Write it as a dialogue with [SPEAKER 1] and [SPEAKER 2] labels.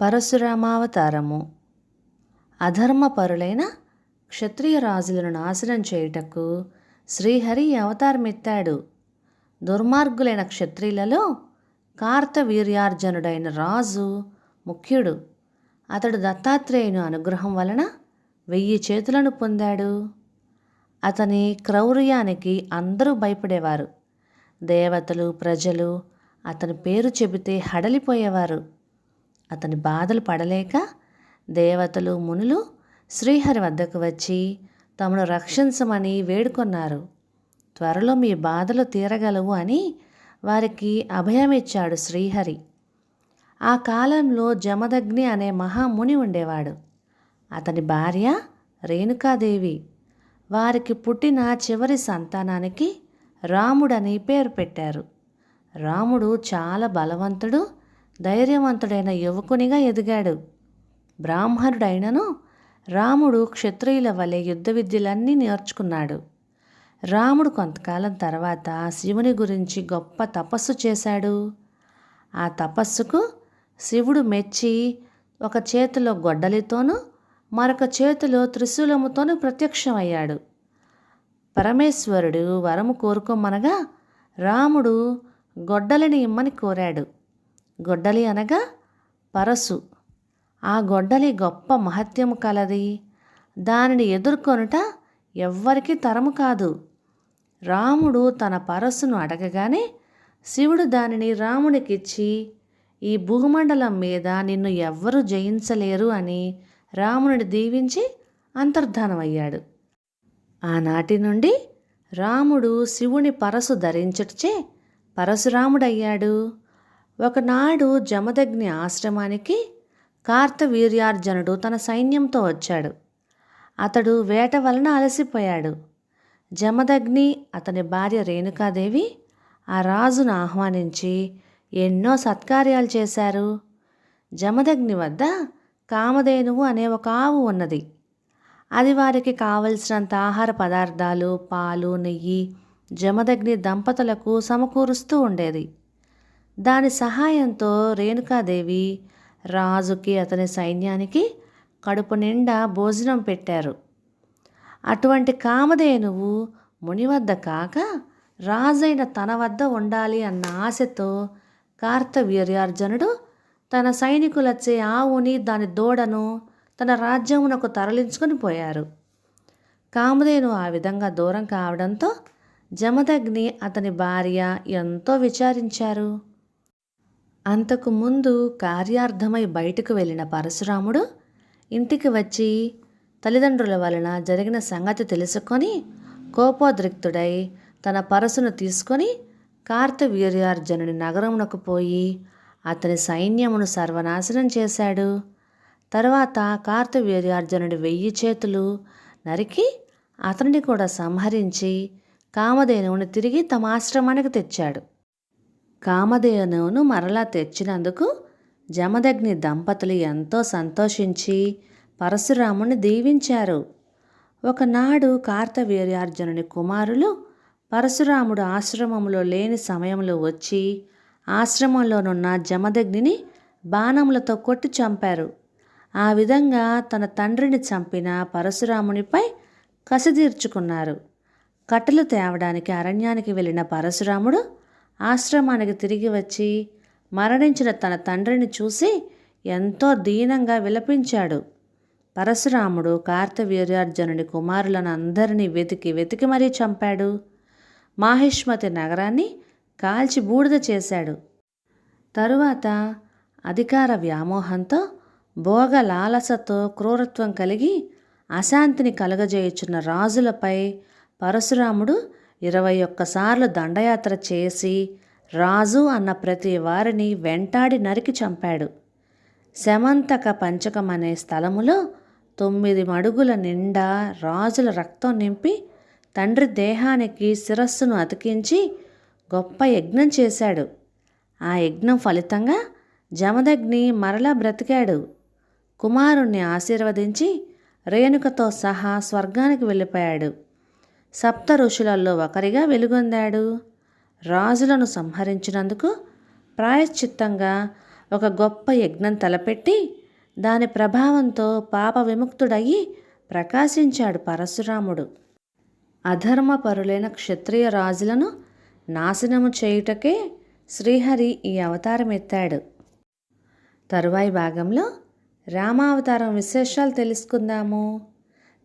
[SPEAKER 1] పరశురామావతారము. అధర్మపరులైన క్షత్రియ రాజులను నాశనం చేయుటకు శ్రీహరి అవతారమెత్తాడు. దుర్మార్గులైన క్షత్రియులలో కార్తవీర్యార్జనుడైన రాజు ముఖ్యుడు. అతడు దత్తాత్రేయుని అనుగ్రహం వలన వెయ్యి చేతులను పొందాడు. అతని క్రౌర్యానికి అందరూ భయపడేవారు. దేవతలు ప్రజలు అతని పేరు చెబితే హడలిపోయేవారు. అతని బాధలు పడలేక దేవతలు మునులు శ్రీహరి వద్దకు వచ్చి తమను రక్షించమని వేడుకొన్నారు. త్వరలో మీ బాధలు తీరగలవు అని వారికి అభయమిచ్చాడు శ్రీహరి. ఆ కాలంలో జమదగ్ని అనే మహాముని ఉండేవాడు. అతని భార్య రేణుకాదేవి వారికి పుట్టిన చివరి సంతానానికి రాముడని పేరు పెట్టారు. రాముడు చాలా బలవంతుడు ధైర్యవంతుడైన యువకునిగా ఎదిగాడు. బ్రాహ్మణుడైనను రాముడు క్షత్రియుల వలె యుద్ధ విద్యలన్నీ నేర్చుకున్నాడు. రాముడు కొంతకాలం తర్వాత శివుని గురించి గొప్ప తపస్సు చేశాడు. ఆ తపస్సుకు శివుడు మెచ్చి ఒక చేతిలో గొడ్డలితోనూ మరొక చేతిలో త్రిశూలముతోనూ ప్రత్యక్షమయ్యాడు. పరమేశ్వరుడు వరము కోరుకోమనగా రాముడు గొడ్డలిని ఇమ్మని కోరాడు. గొడ్డలి అనగా పరసు. ఆ గొడ్డలి గొప్ప మహత్యము కలది. దానిని ఎదుర్కొనుట ఎవ్వరికీ తరము కాదు. రాముడు తన పరస్సును అడగగానే శివుడు దానిని రామునికిచ్చి ఈ భూమండలం మీద నిన్ను ఎవ్వరూ జయించలేరు అని రాముని దీవించి అంతర్ధానమయ్యాడు. ఆనాటి నుండి రాముడు శివుని పరసు ధరించటచే పరశురాముడయ్యాడు. ఒకనాడు జమదగ్ని ఆశ్రమానికి కార్తవీర్యార్జునుడు తన సైన్యంతో వచ్చాడు. అతడు వేట వలన అలసిపోయాడు. జమదగ్ని అతని భార్య రేణుకాదేవి ఆ రాజును ఆహ్వానించి ఎన్నో సత్కార్యాలు చేశారు. జమదగ్ని వద్ద కామధేనువు అనే ఒక ఆవు ఉన్నది. అది వారికి కావలసినంత ఆహార పదార్థాలు పాలు నెయ్యి జమదగ్ని దంపతులకు సమకూరుస్తూ ఉండేది. దాని సహాయంతో రేణుకాదేవి రాజుకి అతని సైన్యానికి కడుపు నిండా భోజనం పెట్టారు. అటువంటి కామధేనువు ముని వద్ద కాక రాజైన తన వద్ద ఉండాలి అన్న ఆశతో కార్తవీర్యార్జునుడు తన సైనికులచ్చే ఆవుని దాని దూడను తన రాజ్యమునకు తరలించుకొని పోయారు. కామధేను ఆ విధంగా దూరం కావడంతో జమదగ్ని అతని భార్య ఎంతో విచారించారు. అంతకు ముందు కార్యార్థమై బయటకు వెళ్ళిన పరశురాముడు ఇంటికి వచ్చి తల్లిదండ్రుల వలన జరిగిన సంగతి తెలుసుకొని కోపోద్రిక్తుడై తన పరసును తీసుకొని కార్తవీర్యార్జునుని నగరమునకు పోయి అతని సైన్యమును సర్వనాశనం చేశాడు. తర్వాత కార్తవీర్యార్జునుడి వెయ్యి చేతులు నరికి అతనిని కూడా సంహరించి కామధేనువుని తిరిగి తమ ఆశ్రమానికి తెచ్చాడు. కామధేనువును మరలా తెచ్చినందుకు జమదగ్ని దంపతులు ఎంతో సంతోషించి పరశురాముని దీవించారు. ఒకనాడు కార్తవీర్యార్జునుని కుమారులు పరశురాముడు ఆశ్రమంలో లేని సమయంలో వచ్చి ఆశ్రమంలోనున్న జమదగ్నిని బాణములతో కొట్టి చంపారు. ఆ విధంగా తన తండ్రిని చంపిన పరశురామునిపై కసి తీర్చుకున్నారు. కట్టెలు తేవడానికి అరణ్యానికి వెళ్ళిన పరశురాముడు ఆశ్రమానికి తిరిగి వచ్చి మరణించిన తన తండ్రిని చూసి ఎంతో దీనంగా విలపించాడు. పరశురాముడు కార్తవీర్యార్జునుడి కుమారులను అందరినీ వెతికి వెతికి మరీ చంపాడు. మాహిష్మతి నగరాన్ని కాల్చి బూడిద చేశాడు. తరువాత అధికార వ్యామోహంతో భోగ లాలసతో క్రూరత్వం కలిగి అశాంతిని కలుగజేయుచున్న రాజులపై పరశురాముడు ఇరవై ఒక్కసార్లు దండయాత్ర చేసి రాజు అన్న ప్రతి వారిని వెంటాడి నరికి చంపాడు. శమంతక పంచకం అనే స్థలములో తొమ్మిది మడుగుల నిండా రాజుల రక్తం నింపి తండ్రి దేహానికి శిరస్సును అతికించి గొప్ప యజ్ఞం చేశాడు. ఆ యజ్ఞం ఫలితంగా జమదగ్ని మరలా బ్రతికాడు. కుమారుణ్ణి ఆశీర్వదించి రేణుకతో సహా స్వర్గానికి వెళ్ళిపోయాడు. సప్త ఋషులలో ఒకరిగా వెలుగొందాడు. రాజులను సంహరించినందుకు ప్రాయశ్చిత్తంగా ఒక గొప్ప యజ్ఞం తలపెట్టి దాని ప్రభావంతో పాప విముక్తుడయ్యి ప్రకాశించాడు పరశురాముడు. అధర్మపరులైన క్షత్రియ రాజులను నాశనము చేయుటకే శ్రీహరి ఈ అవతారం ఎత్తాడు. తరువాయి భాగంలో రామావతారం విశేషాలు తెలుసుకుందాము.